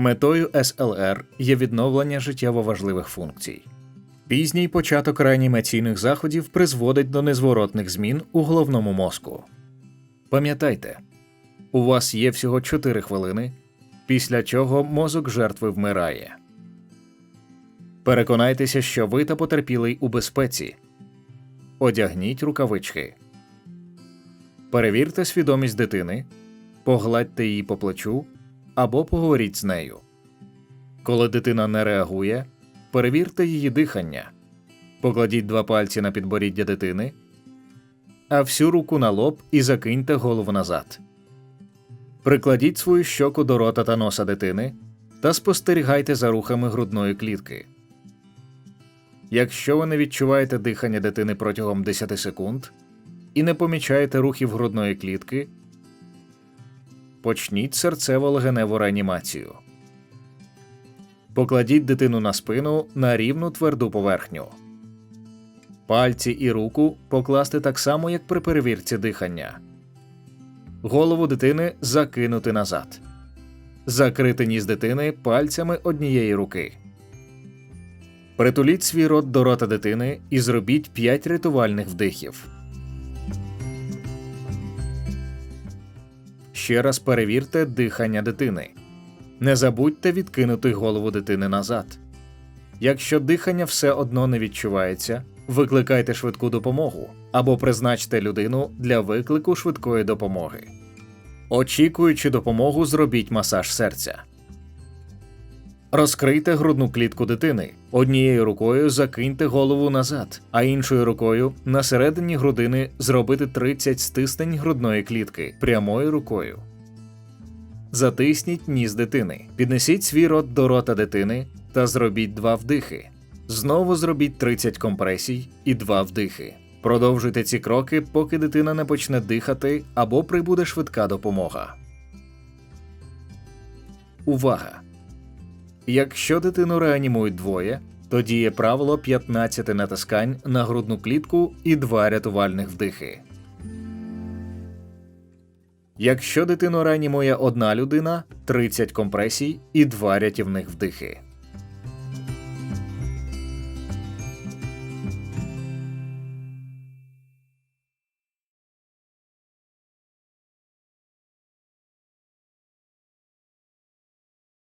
Метою СЛР є відновлення життєво важливих функцій. Пізній початок реанімаційних заходів призводить до незворотних змін у головному мозку. Пам'ятайте, у вас є всього 4 хвилини, після чого мозок жертви вмирає. Переконайтеся, що ви та потерпілий у безпеці. Одягніть рукавички. Перевірте свідомість дитини, погладьте її по плечу або поговоріть з нею. Коли дитина не реагує, перевірте її дихання, покладіть два пальці на підборіддя дитини, а всю руку на лоб і закиньте голову назад. Прикладіть свою щоку до рота та носа дитини та спостерігайте за рухами грудної клітки. Якщо ви не відчуваєте дихання дитини протягом 10 секунд і не помічаєте рухів грудної клітки, почніть серцево-легеневу реанімацію. Покладіть дитину на спину на рівну тверду поверхню. Пальці і руку покласти так само, як при перевірці дихання. Голову дитини закинути назад. Закрити ніс дитини пальцями однієї руки. Притуліть свій рот до рота дитини і зробіть 5 рятувальних вдихів. Ще раз перевірте дихання дитини. Не забудьте відкинути голову дитини назад. Якщо дихання все одно не відчувається, викликайте швидку допомогу або призначте людину для виклику швидкої допомоги. Очікуючи допомогу, зробіть масаж серця. Розкрийте грудну клітку дитини. Однією рукою закиньте голову назад, а іншою рукою на середині грудини зробити 30 стиснень грудної клітки прямою рукою. Затисніть ніс дитини. Піднесіть свій рот до рота дитини та зробіть два вдихи. Знову зробіть 30 компресій і два вдихи. Продовжуйте ці кроки, поки дитина не почне дихати або прибуде швидка допомога. Увага! Якщо дитину реанімують двоє, то діє правило 15 натискань на грудну клітку і два рятувальних вдихи. Якщо дитину реанімує одна людина 30 компресій і два рятівних вдихи.